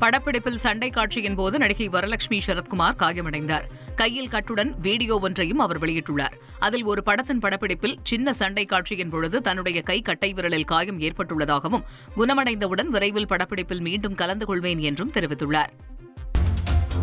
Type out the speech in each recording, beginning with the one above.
படப்பிடிப்பில் சண்டை காட்சியின் போது நடிகை வரலட்சுமி சரத்குமார் காயமடைந்தார். கையில் கட்டுடன் வீடியோ ஒன்றையும் அவர் வெளியிட்டுள்ளார். அதில் ஒரு படத்தின் படப்பிடிப்பில் சின்ன சண்டை காட்சியின் பொழுது தன்னுடைய கை கட்டை விரலில் காயம் ஏற்பட்டுள்ளதாகவும் குணமடைந்தவுடன் விரைவில் படப்பிடிப்பில் மீண்டும் கலந்து கொள்வேன் என்றும் தெரிவித்துள்ளார்.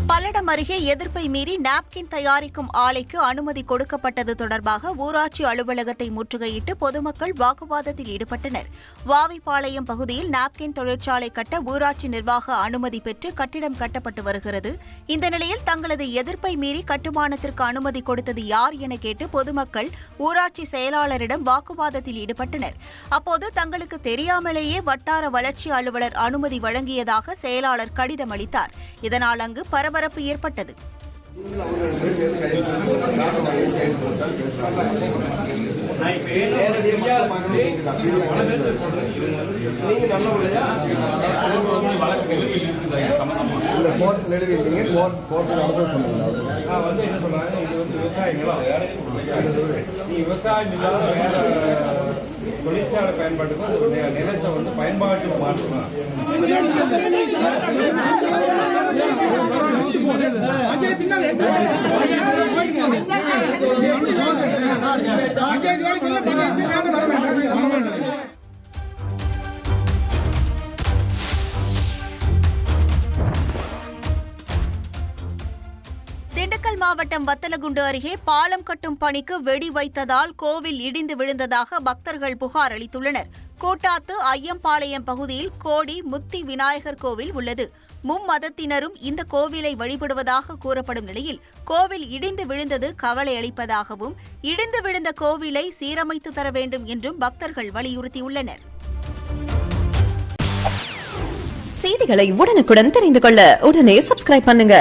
பல்லடம் அருகே எதிர்ப்பை மீறி நாப்கின் தயாரிக்கும் ஆலைக்கு அனுமதி கொடுக்கப்பட்டது தொடர்பாக ஊராட்சி அலுவலகத்தை முற்றுகையிட்டு பொதுமக்கள் வாக்குவாதத்தில் ஈடுபட்டனர். வாவிப்பாளையம் பகுதியில் நாப்கின் தொழிற்சாலை கட்ட ஊராட்சி நிர்வாக அனுமதி பெற்று கட்டிடம் கட்டப்பட்டு வருகிறது. இந்த நிலையில் தங்களது எதிர்ப்பை மீறி கட்டுமானத்திற்கு அனுமதி கொடுத்தது யார் என கேட்டு பொதுமக்கள் ஊராட்சி செயலாளரிடம் வாக்குவாதத்தில் ஈடுபட்டனர். அப்போது தங்களுக்கு தெரியாமலேயே வட்டார வளர்ச்சி அலுவலர் அனுமதி வழங்கியதாக செயலாளர் கடிதம் அளித்தார். இதனால் அங்கு பரபரப்பு ஏற்பட்டது கோர்ட் கோர்ட் நடத்த சொன்னீங்க நான் வந்து என்ன இது வந்து நீ விவசாயம் இல்லாத வேற தொழிற்சாலை பயன்பாட்டுக்கும் நிலத்தை வந்து பயன்பாட்டுக்கு மாற்றணும் திண்டுக்கல் மாவட்டம் வத்தலகுண்டு அருகே பாலம் கட்டும் பணிக்கு வெடி வைத்ததால் கோவில் இடிந்து விழுந்ததாக பக்தர்கள் புகார் அளித்துள்ளனர். கோட்டாத்து ஐயம்பாளையம் பகுதியில் கோடி முத்தி விநாயகர் கோவில் உள்ளது. மும்மதத்தினரும் இந்த கோவிலை வழிபடுவதாக கூறப்படும் நிலையில் கோவில் இடிந்து விழுந்தது கவலை அளிப்பதாகவும் இடிந்து விழுந்த கோவிலை சீரமைத்து தர வேண்டும் என்றும் பக்தர்கள் வலியுறுத்தியுள்ளனர். செய்திகளை உடனுக்குடன் தெரிந்து கொள்ள உடனே சப்ஸ்கிரைப் பண்ணுங்க.